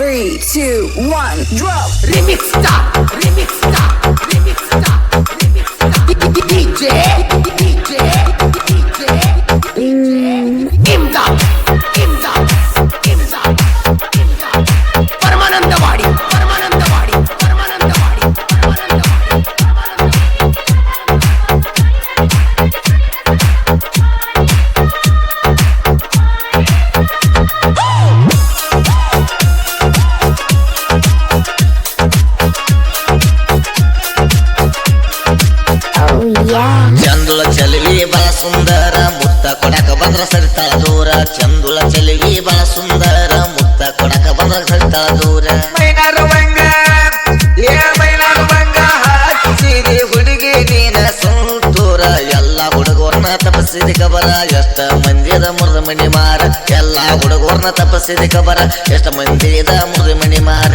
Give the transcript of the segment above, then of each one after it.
Three, two, one, drop. Remix star, ಸುಂದರ ಮುತ್ತ ಕೊಡಕ ಬಂದ್ರ ಸರಿತಾಳ ದೂರ. ಚಂದುಳ ಚೆಲುವಿ ಬಾಳ ಸುಂದರ ಮುತ್ತ ಕೊಡಕ ಬಂದ್ರ ಸರಿತಾಳ ದೂರ. ಹುಡುಗಿ ನೀನ ಎಲ್ಲ ಕಬರ, ಎಷ್ಟ ಮಂದಿದ ಮುರದ ಮಣಿ ಮಾರ. ಎಲ್ಲ ಹುಡುಗರ್ನ ತಪಸ್ಸಿದ ಕಬರ, ಎಷ್ಟ ಮಂದಿದ ಮುರದ ಮಣಿ ಮಾರ.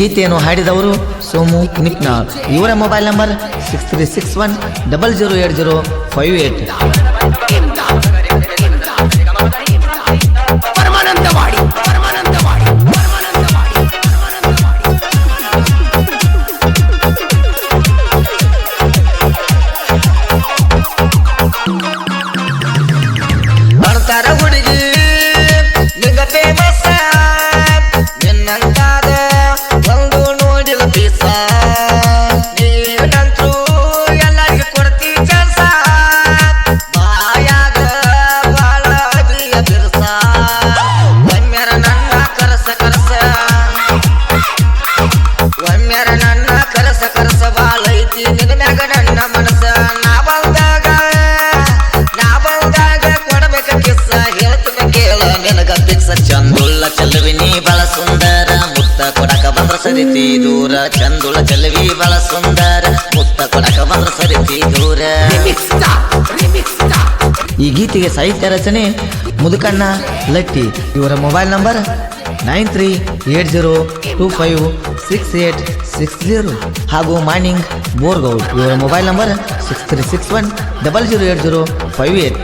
ಗೀತೆಯನ್ನು ಹಾಡಿದವರು ಸೋಮು ನಿಪ್ನಾಳ್ ಇವರ mobile number six three six one double zero eight zero five eight. ಹುಡುಗಿ ಮನಸ್ಸ, ನಾ ಬಂದಾಗ ನಾ ಬಂದಾಗ ಸುಂದರ. ಮುತ್ತ ಕೊಡಕ ಬಂದ್ರ ಸರಿತಿ ದೂರ. ಚಂದುಳ ಚಲವಿ ಬಳ ಸುಂದರ. ಮುತ್ತ ಕೊಡಕ ಬಂದ್ರ ಸರಿತಿ ದೂರ. ಈ ಗೀತೆಗೆ ಸಾಹಿತ್ಯ ರಚನೆ ಮುದುಕಣ್ಣ ಲಟ್ಟಿ. ಇವರ mobile number nine three eight zero two five six eight six zero ಹಾಗೂ ಮಾರ್ನಿಂಗ್ ಬೋರ್ಗೌಡ್, ಇವರ mobile number six three six one double zero eight zero five eight.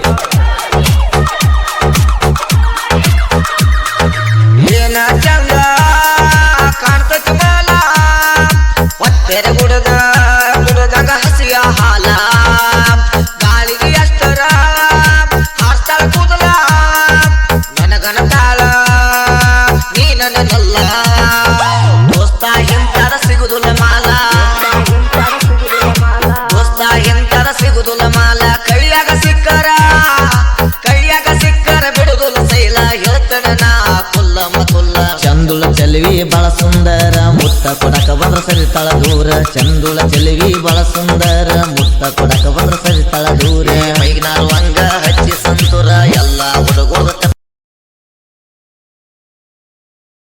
ದೋಸ್ತ, ಎಂತರ ಸಿಗುದಿಲ್ಲ ಮಾಲ. ದೋಸ್ತ, ಎಂತರ ಸಿಕ್ಕರ ಸಿಕ್ಕರ ಕುಲ್ಲ. ಬಹಳ ಸುಂದರ. ಮುತ್ತ ಕೊಡಕ ಬಂದ್ರ ಸರಿತಾಳ ದೂರ. ಚಂದುಳ ಚಲವಿ ಬಹಳ ಸುಂದರ. ಮುತ್ತ ಕೊಡಕ ಬಂದ್ರ ಸರಿತಾಳ ದೂರ.